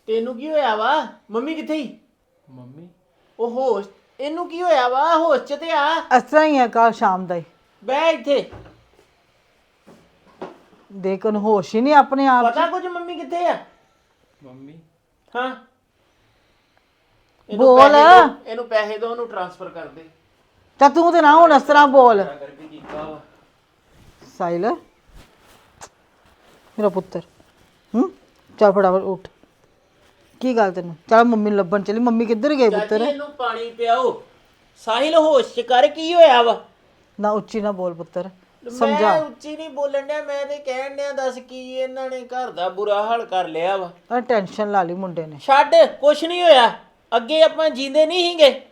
ਤੈਨੂੰ ਕੀ ਹੋਇਆ ਵਾ? ਮੰਮੀ ਕਿੱਥੇ ਹੀ ਮੰਮੀ। ਉਹ ਹੋਸ਼ ਇਹਨੂੰ ਕੀ ਹੋਇਆ ਵਾ? ਹੋਸ਼ ਚ ਤੇ ਆ। ਇਸ ਤਰ੍ਹਾਂ ਹੀ ਹੈ ਕੱਲ ਸ਼ਾਮ ਦਾ ਹੀ। ਬਹਿ ਇੱਥੇ। ਦੇਖ ਉਹਨੂੰ ਹੋਸ਼ ਹੀ ਨਹੀਂ ਆਪਣੇ ਆਪ ਪਤਾ ਕੁਝ ਮੰਮੀ ਕਿੱਥੇ ਆ? ਮੰਮੀ? ਹਾਂ। ਇਹਨੂੰ ਬੋਲ। ਪੈਸੇ ਦਿਓ, ਇਹਨੂੰ ਪੈਸੇ ਦੋ ਉਹਨੂੰ ਟ੍ਰਾਂਸਫਰ ਕਰ ਦੇ। ਤਾਂ ਤੂੰ ਤੇ ਨਾ ਹੁਣ ਇਸ ਤਰ੍ਹਾਂ ਬੋਲ। ਕਰਕੇ ਕੀਤਾ ਵਾ। ਸਾਇਲ। ਮੇਰਾ ਪੁੱਤਰ। ਹੂੰ? ਚੱਲ ਫਟਾਫਟ ਉੱਠ। ਕੀ ਗੱਲ ਤੈਨੂੰ? ਚੱਲ ਮੰਮੀ ਨੂੰ ਲੱਭਣ ਚਲੀ। ਮੰਮੀ ਕਿੱਧਰ ਗਏ ਪੁੱਤਰ? ਚਾਚੀ ਇਹਨੂੰ ਪਾਣੀ ਪਿਆਓ। ਸਾਹਿਲ ਹੋਸ਼ ਚ ਕਰ ਕੀ ਹੋਇਆ ਵਾ? ਨਾ ਉੱਚੀ ਨਾ ਬੋਲ ਪੁੱਤਰ ਮੈਂ ਸਮਝਾ। ਉੱਚੀ ਨਹੀਂ ਬੋਲਣ ਡਿਆ ਮੈਂ ਤੇ ਕਹਿਣ ਡਿਆ ਦੱਸ ਕੀ ਇਹਨਾਂ ਨੇ ਘਰ ਦਾ ਬੁਰਾ ਹਾਲ ਕਰ ਲਿਆ ਵਾ। ਤਾਂ ਟੈਨਸ਼ਨ ਲਾ ਲਈ ਮੁੰਡੇ ਨੇ। ਛੱਡ ਕੁਛ ਨਹੀਂ ਹੋਇਆ। ਅੱਗੇ ਆਪਾਂ ਜੀਂਦੇ ਨਹੀਂ ਹੀਗੇ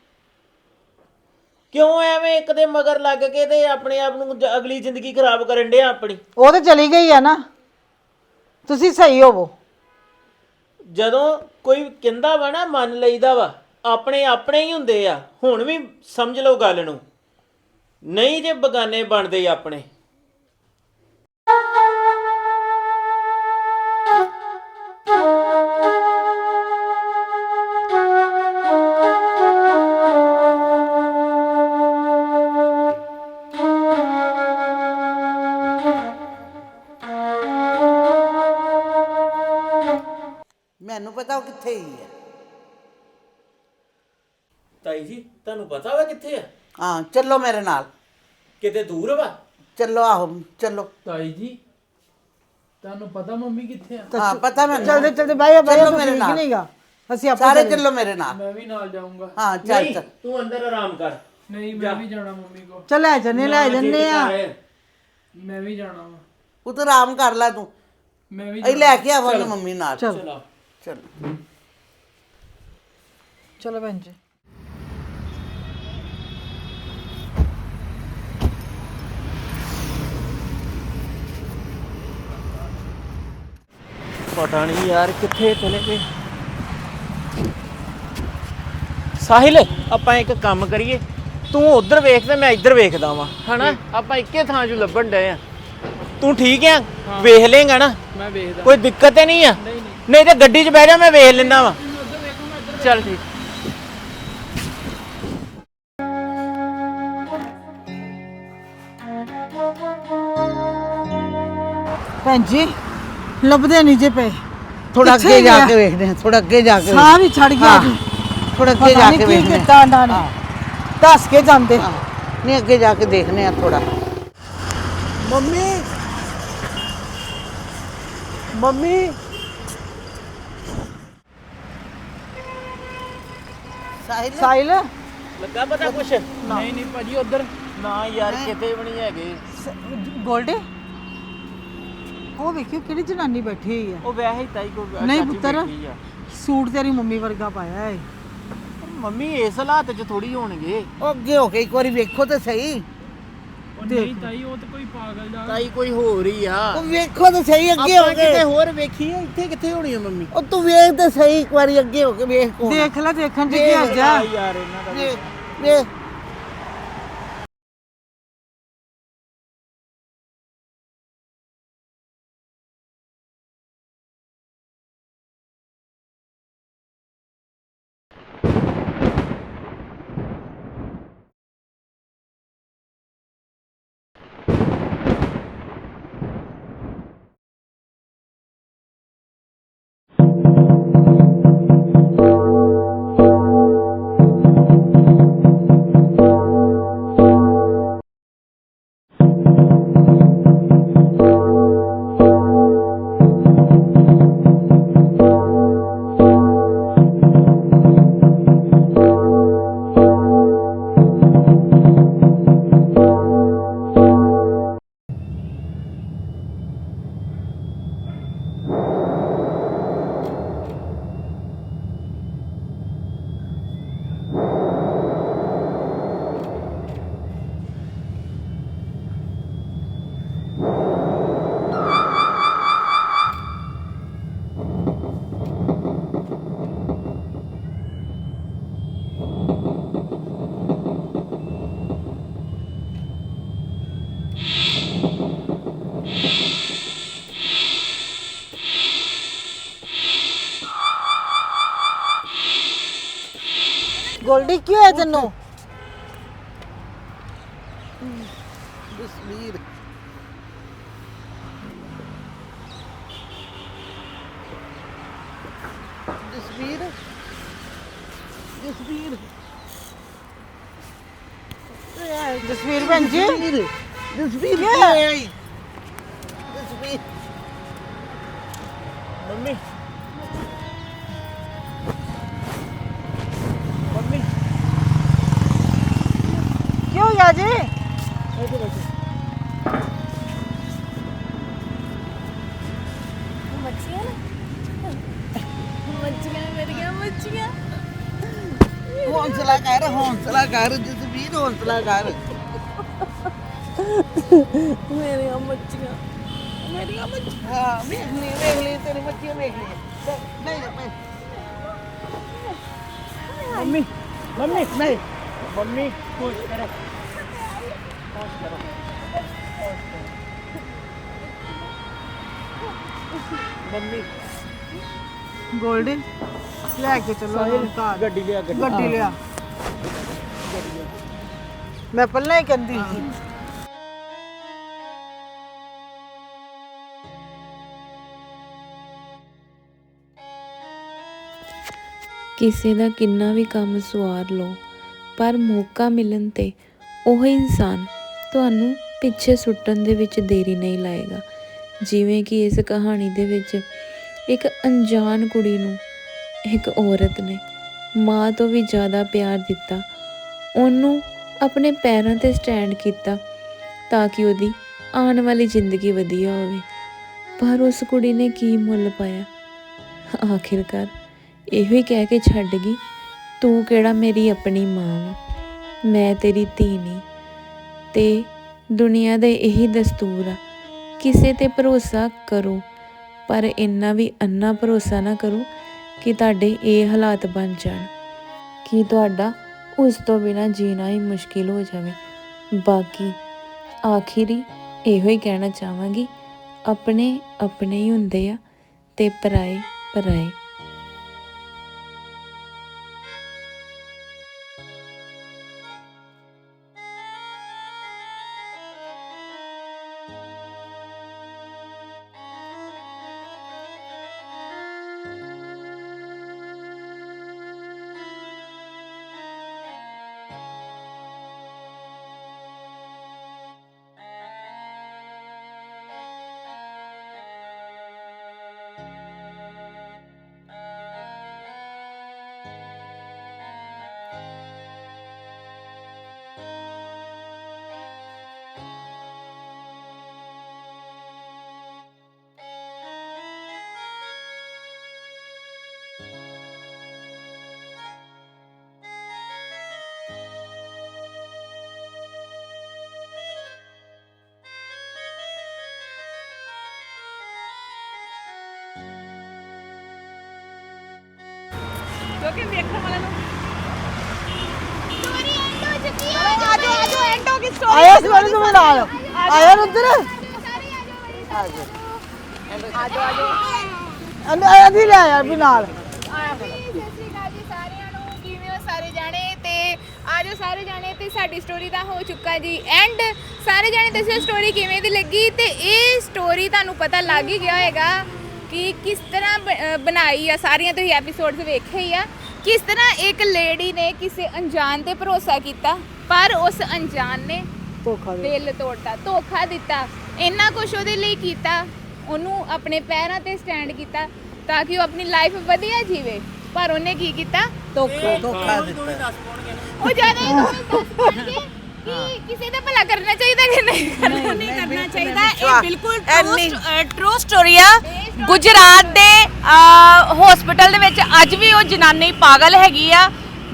ਕਿਉਂ ਐਵੇਂ ਇੱਕ ਦੇ ਮਗਰ ਲੱਗ ਕੇ ਤੇ ਆਪਣੇ ਆਪ ਨੂੰ ਜ- ਅਗਲੀ ਜ਼ਿੰਦਗੀ ਖਰਾਬ ਕਰਨ ਡਿਆ ਆਪਣੀ? ਉਹ ਤੇ ਚਲੀ ਗਈ ਆ ਨਾ। ਤੁਸੀਂ ਸਹੀ ਹੋਵੋ। ਜਦੋਂ ਕੋਈ ਕਹਿੰਦਾ ਵਾ ਨਾ ਮੰਨ ਲਈਦਾ ਵਾ ਆਪਣੇ ਆਪਣੇ ਹੀ ਹੁੰਦੇ ਆ। ਹੁਣ ਵੀ ਸਮਝ ਲਓ ਗੱਲ ਨੂੰ। ਨਹੀਂ ਜੇ ਬਗਾਨੇ ਬਣਦੇ ਆਪਣੇ। ਮੈਨੂੰ ਪਤਾ ਉਹ ਕਿੱਥੇ ਹੀ ਹੈ। ਤਾਈ ਜੀ ਤੁਹਾਨੂੰ ਪਤਾ ਵਾ ਕਿੱਥੇ ਆ? ਹਾਂ ਚੱਲੋ ਮੇਰੇ ਨਾਲ। ਕਿਤੇ ਦੂਰ ਵਾ? ਚੱਲੋ ਆਹੋ ਚੱਲੋ। ਤਾਈ ਜੀ ਤੁਹਾਨੂੰ ਪਤਾ ਮੰਮੀ ਕਿੱਥੇ ਆ? ਹਾਂ ਪਤਾ ਮੈਨੂੰ। ਚਲਦੇ ਚਲਦੇ ਬਾਈ ਬਾਈ ਚੱਲੋ ਤੂੰ ਮੇਰੇ ਠੀਕ ਨਾਲ। ਨਹੀਂਗਾ। ਅਸੀਂ ਆਪਣੇ ਸਾਰੇ ਚੱਲੋ ਮੇਰੇ ਨਾਲ। ਮੈਂ ਵੀ ਨਾਲ ਜਾਊਂਗਾ। ਹਾਂ ਚੱਲ ਤੂੰ ਅੰਦਰ ਆਰਾਮ ਕਰ। ਨਹੀਂ ਮੈਂ ਵੀ ਜਾਣਾ ਮੰਮੀ ਕੋ ਚੱਲ ਲੈ ਜੰਨੇ ਲੈ ਜੰਨੇ ਆ। ਮੈਂ ਵੀ ਜਾਣਾ ਵਾ। ਪੁੱਤ ਆਰਾਮ ਕਰ ਲੈ ਤੂੰ। ਮੈਂ ਵੀ ਅਸੀਂ ਲੈ ਕੇ ਆਵਾਂਗੇ ਮੰਮੀ ਨਾਲ। ਚਲ। ਚਲਾ। ਚੱਲ। ਚਲੋ ਭੈਣ ਜੀ। ਪਤਾ ਨਹੀਂ ਯਾਰ ਕਿੱਥੇ ਚਲੇ ਗਏ। ਸਾਹਿਲ ਆਪਾਂ ਇੱਕ ਕੰਮ ਕਰੀਏ। ਤੂੰ ਉਧਰ ਵੇਖ ਤੇ ਮੈਂ ਇੱਧਰ ਵੇਖਦਾ ਵਾਂ। ਹਨਾ? ਆਪਾਂ ਇੱਕੇ ਥਾਂ 'ਚ ਲੱਭਣ ਡਏ ਆ। ਤੂੰ ਠੀਕ ਆ? ਵੇਖ ਲੇਗਾ ਨਾ। ਮੈਂ ਵੇਖਦਾ। ਕੋਈ ਦਿੱਕਤ ਤੇ ਨਹੀਂ ਆ? ਨਹੀਂ ਤੇ ਗੱਡੀ 'ਚ ਬਹਿ ਜਾ ਮੈਂ ਵੇਖ ਲੈਂਦਾ ਵਾਂ। ਚੱਲ ਠੀਕ। ਭੈਣ ਜੀ ਲੱਭਦੇ ਨਹੀਂ ਜੇ ਪਏ। ਥੋੜਾ ਕਿੱਥੇ ਅੱਗੇ ਜਾ ਗਿਆ? ਕੇ ਵੇਖਦੇ ਹਾਂ ਥੋੜਾ ਅੱਗੇ ਜਾ ਕੇ ਸਾਹ ਵੀ ਛੱਡ ਗਿਆ। ਜੀ। ਥੋੜਾ ਅੱਗੇ ਪਤਾ ਜਾ ਨਹੀਂ ਕੇ ਕੀ ਵੇਖਦੇ। ਕੀਤਾ ਉਹਨਾਂ ਨੇ। ਦੱਸ ਕੇ ਜਾਂਦੇ। ਹਾਂ। ਨਹੀਂ ਅੱਗੇ ਜਾ ਕੇ ਦੇਖਨੇ ਆ ਥੋੜਾ ਮੰਮੀ। ਮੰਮੀ। ਸਾਹਿਲ? ਸਾਇਲ ਲੱਗਾ ਪਤਾ ਕੁਛ? ਨਹੀਂ ਨਹੀਂ ਭਾਜੀ ਉਧਰ ਨਾ ਯਾਰ ਕਿਤੇ ਵੀ ਨਹੀਂ ਹੈਗੇ। ਗੋਲਡੇ? ਉਹ ਵੇਖਿਓ ਕਿਹੜੀ ਜਨਾਨੀ ਬੈਠੀ ਹੋਈ ਹੈ ਉਹ ਵੈਸੇ ਹੀ ਤਾਈ ਕੋ ਨਹੀਂ ਪੁੱਤਰ ਸੂਟ ਤੇਰੀ ਮੰਮੀ ਵਰਗਾ ਪਾਇਆ ਹੈ ਮੰਮੀ ਇਸ ਹਾਲਾਤ 'ਚ ਥੋੜੀ ਹੋਣਗੇ। ਉਹ ਅੱਗੇ ਹੋ ਕੇ ਇੱਕ ਵਾਰੀ ਵੇਖੋ ਤੇ ਸਹੀ। ਨਹੀਂ ਤਾਈ ਉਹ ਤੇ ਕੋਈ ਪਾਗਲ ਦਾ ਤਾਈ ਕੋਈ ਹੋਰ ਹੀ ਆ। ਉਹ ਵੇਖੋ ਤੇ ਸਹੀ ਅੱਗੇ ਹੋ ਆਪਾਂ ਕੇ। ਕਿਤੇ ਹੋਰ ਵੇਖੀ ਆ ਇੱਥੇ ਕਿੱਥੇ ਹੋਣੀ ਆ ਮੰਮੀ? ਉਹ ਤੂੰ ਵੇਖ ਤੇ ਸਹੀ ਇੱਕ ਵਾਰੀ ਅੱਗੇ ਹੋ ਕੇ ਵੇਖ ਆ। ਦੇਖ ਲੈ ਦੇਖਣ ਚ ਕੀ ਹੱਜ ਆ ਯਾਰ ਇਹਨਾਂ ਦਾ ਵੇਖ ਵੇਖ ਗੋਲਡੀ ਕੀ ਹੋਇਆ ਤੈਨੂੰ? ਜਸਵੀਰ ਜਸਵੀਰ ਜਸਵੀਰ ਜਸਵੀਰ ਭੈਣ ਜੀ। ਜਸਵੀਰ ਕੀ ਹੋਇਆ? ਈ? ਹੌਂਸਲਾ ਕਰ ਹੌਂਸਲਾ ਕਰ ਜਸਵੀਰ ਹੌਂਸਲਾ ਕਰ। ਮੇਰੀਆਂ ਮੱਛੀਆਂ ਮੇਰੀਆਂ ਮੱਛੀਆਂ। ਹਾਂ ਵੇਖ ਲਈ ਵੇਖ ਲਈ ਤੇਰੀ ਮੱਛੀਆਂ ਵੇਖ ਲਈ। ਨਹੀਂ ਨਹੀਂ ਮੰਮੀ ਮੰਮੀ ਨਹੀਂ ਮੰਮੀ ਕੁਝ ਕਰ। ਮੰਮੀ। ਗੋਲਡੀ ਲੈ ਕੇ ਚਲੋ ਹੁਣ ਘਰ। ਗੱਡੀ ਲਿਆ ਗੱਡੀ। ਗੱਡੀ ਲਿਆ। ਮੈਂ ਪਹਿਲਾਂ ਹੀ ਕਹਿੰਦੀ ਸੀ। ਕਿਸੇ ਦਾ ਕਿੰਨਾ ਵੀ ਕੰਮ ਸਵਾਰ ਲਓ ਪਰ ਮੌਕਾ ਮਿਲਣ ਤੇ ਉਹ ਇਨਸਾਨ ਤੁਹਾਨੂੰ ਪਿੱਛੇ ਸੁੱਟਣ ਦੇ ਵਿੱਚ ਦੇਰੀ ਨਹੀਂ ਲਾਏਗਾ। ਜਿਵੇਂ ਕਿ ਇਸ ਕਹਾਣੀ ਦੇ ਵਿੱਚ ਇੱਕ ਅਣਜਾਣ ਕੁੜੀ ਨੂੰ ਇੱਕ ਔਰਤ ਨੇ ਮਾਂ ਤੋਂ ਵੀ ਜ਼ਿਆਦਾ ਪਿਆਰ ਦਿੱਤਾ। ਉਹਨੂੰ ਆਪਣੇ ਪੈਰਾਂ ਤੇ ਸਟੈਂਡ ਕੀਤਾ ਤਾਂ ਕਿ ਉਹਦੀ ਆਉਣ ਵਾਲੀ ਜ਼ਿੰਦਗੀ ਵਧੀਆ ਹੋਵੇ। ਪਰ ਉਸ ਕੁੜੀ ਨੇ ਕੀ ਮੁੱਲ ਪਾਇਆ? ਆਖਿਰਕਾਰ ਇਹੋ ਹੀ ਕਹਿ ਕੇ ਛੱਡ ਗਈ, ਤੂੰ ਕਿਹੜਾ ਮੇਰੀ ਆਪਣੀ ਮਾਂ ਵਾ? ਮੈਂ ਤੇਰੀ ਧੀ ਨਹੀਂ ਤੇ ਦੁਨੀਆ ਦਾ ਇਹੀ ਦਸਤੂਰ ਆ। ਕਿਸੇ ਤੇ ਭਰੋਸਾ ਕਰੋ, ਪਰ ਇੰਨਾ ਵੀ ਅੰਨਾ ਭਰੋਸਾ ਨਾ ਕਰੋ ਕਿ ਤੁਹਾਡੇ ਇਹ ਹਾਲਾਤ ਬਣ ਜਾਣ, ਕਿ ਤੁਹਾਡਾ ਉਸ ਤੋਂ ਬਿਨਾ ਜੀਣਾ ਹੀ ਮੁਸ਼ਕਿਲ ਹੋ ਜਾਵੇ। ਬਾਕੀ ਆਖਰੀ ਇਹੋ ਹੀ ਕਹਿਣਾ ਚਾਹਾਂਗੀ, ਆਪਣੇ ਆਪਣੇ ਹੀ ਹੁੰਦੇ ਆ ਤੇ ਪਰਾਏ ਪਰਾਏ। ਕਿਉਂਕਿ ਵੇਖਣ ਵਾਲਿਆਂ ਨੂੰ ਸਟੋਰੀ ਐਂਡ ਹੋ ਚੁੱਕੀ ਹੈ। ਆਜੋ ਆਜੋ ਐਂਡ ਹੋ ਗਈ ਸਟੋਰੀ ਆਇਆ ਸੀ ਵਾਲੀ ਤੁਮ ਨਾਲ। ਆਇਆ ਰੁੱਦਰ ਆਜੋ ਆਜੋ ਆਇਆ ਦੀ ਲੈ ਆਇਆ ਵੀ ਨਾਲ। ਸਤਿ ਸ਼੍ਰੀ ਅਕਾਲ ਜੀ ਸਾਰਿਆਂ ਨੂੰ। ਕਿਵੇਂ ਹੋ ਸਾਰੇ ਜਾਣੇ? ਤੇ ਆਜੋ ਸਾਰੇ ਜਾਣੇ ਤੇ ਸਾਡੀ ਸਟੋਰੀ ਦਾ ਹੋ ਚੁੱਕਾ ਜੀ ਐਂਡ ਸਾਰੇ ਜਾਣੇ ਦੱਸਿਓ ਸਟੋਰੀ ਕਿਵੇਂ ਦੀ ਲੱਗੀ? ਤੇ ਇਹ ਸਟੋਰੀ ਤੁਹਾਨੂੰ ਪਤਾ ਲੱਗ ਹੀ ਗਿਆ ਹੋਏਗਾ ਕਿ ਕਿਸ ਤਰ੍ਹਾਂ ਬ- ਬਣਾਈ ਆ। ਸਾਰੀਆਂ ਤੁਸੀਂ ਐਪੀਸੋਡਸ ਵੇਖੇ ਹੀ ਆ। ਕਿਸ ਤਰ੍ਹਾਂ ਇੱਕ ਲੇਡੀ ਨੇ ਕਿਸੇ ਅਣਜਾਣ ਤੇ ਭਰੋਸਾ ਕੀਤਾ? ਪਰ ਉਸ ਅਣਜਾਣ ਨੇ ਧੋਖਾ ਦੇ ਦਿਲ ਤੋੜਤਾ ਧੋਖਾ ਦਿੱਤਾ। ਇੰਨਾ ਕੁਝ ਉਹਦੇ ਲਈ ਕੀਤਾ। ਉਹਨੂੰ ਆਪਣੇ ਪੈਰਾਂ ਤੇ ਸਟੈਂਡ ਕੀਤਾ ਤਾਂ ਕਿ ਉਹ ਆਪਣੀ ਲਾਈਫ ਵਧੀਆ ਜੀਵੇ। ਪਰ ਉਹਨੇ ਕੀ ਕੀਤਾ? ਧੋਖਾ ਧੋਖਾ ਦਿੱਤਾ। ਉਹ ਜ਼ਿਆਦਾ ਇਹ ਦੱਸ ਪਾਉਣਗੇ ਕਿ ਕਿਸੇ ਦਾ ਭਲਾ ਕਰਨਾ ਚਾਹੀਦਾ ਕਿ ਨਹੀਂ ਕਰਨਾ? ਨਹੀਂ ਕਰਨਾ ਚਾਹੀਦਾ। ਇਹ ਬਿਲਕੁਲ ਟਰੂ ਸਟੋਰੀ ਆ। ਗੁਜਰਾਤ ਦੇ ਹਸਪੀਟਲ ਦੇ ਵਿੱਚ ਅੱਜ ਵੀ ਉਹ ਜਨਾਨੀ ਪਾਗਲ ਹੈਗੀ ਆ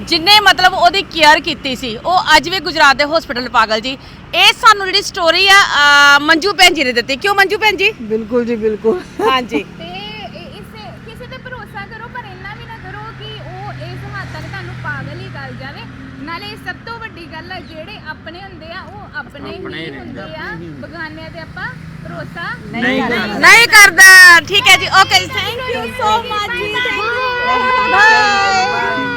ਜਿਨੇ ਮਤਲਬ ਉਹਦੀ ਕੇਅਰ ਕੀਤੀ ਸੀ। ਉਹ ਅੱਜ ਵੀ ਗੁਜਰਾਤ ਦੇ ਹਸਪੀਟਲ ਪਾਗਲ ਜੀ। ਇਹ ਸਾਨੂੰ ਜਿਹੜੀ ਸਟੋਰੀ ਆ ਮੰਜੂ ਭੈਣ ਜੀ ਨੇ ਦਿੱਤੀ। ਕਿਉਂ ਮੰਜੂ ਭੈਣ ਜੀ? ਬਿਲਕੁਲ ਜੀ ਬਿਲਕੁਲ। ਹਾਂਜੀ ਤੇ ਇ- ਇਸ ਕਿਸੇ ਤੇ ਭਰੋਸਾ ਕਰੋ ਪਰ ਇੰਨਾ ਵੀ ਨਾ ਕਰੋ ਕਿ ਉਹ ਇਸ ਹੱਦ ਤੱਕ ਤੁਹਾਨੂੰ ਪਾਗਲ ਹੀ ਕਰ ਜਾਵੇ ਨਾਲੇ ਸਭ ਤੋਂ ਵੱਡੀ ਗੱਲ ਹੈ ਜਿਹੜੇ ਆਪਣੇ ਹੁੰਦੇ ਆ ਉਹ ਆਪਣੇ ਹੀ ਹੁੰਦੇ ਆ। ਬਗਾਨਿਆਂ ਤੇ ਆਪਾਂ ਭਰੋਸਾ ਨਹੀਂ ਕਰਦਾ। ਠੀਕ ਹੈ ਜੀ। Okay thank you so much ਜੀ ਬਾਏ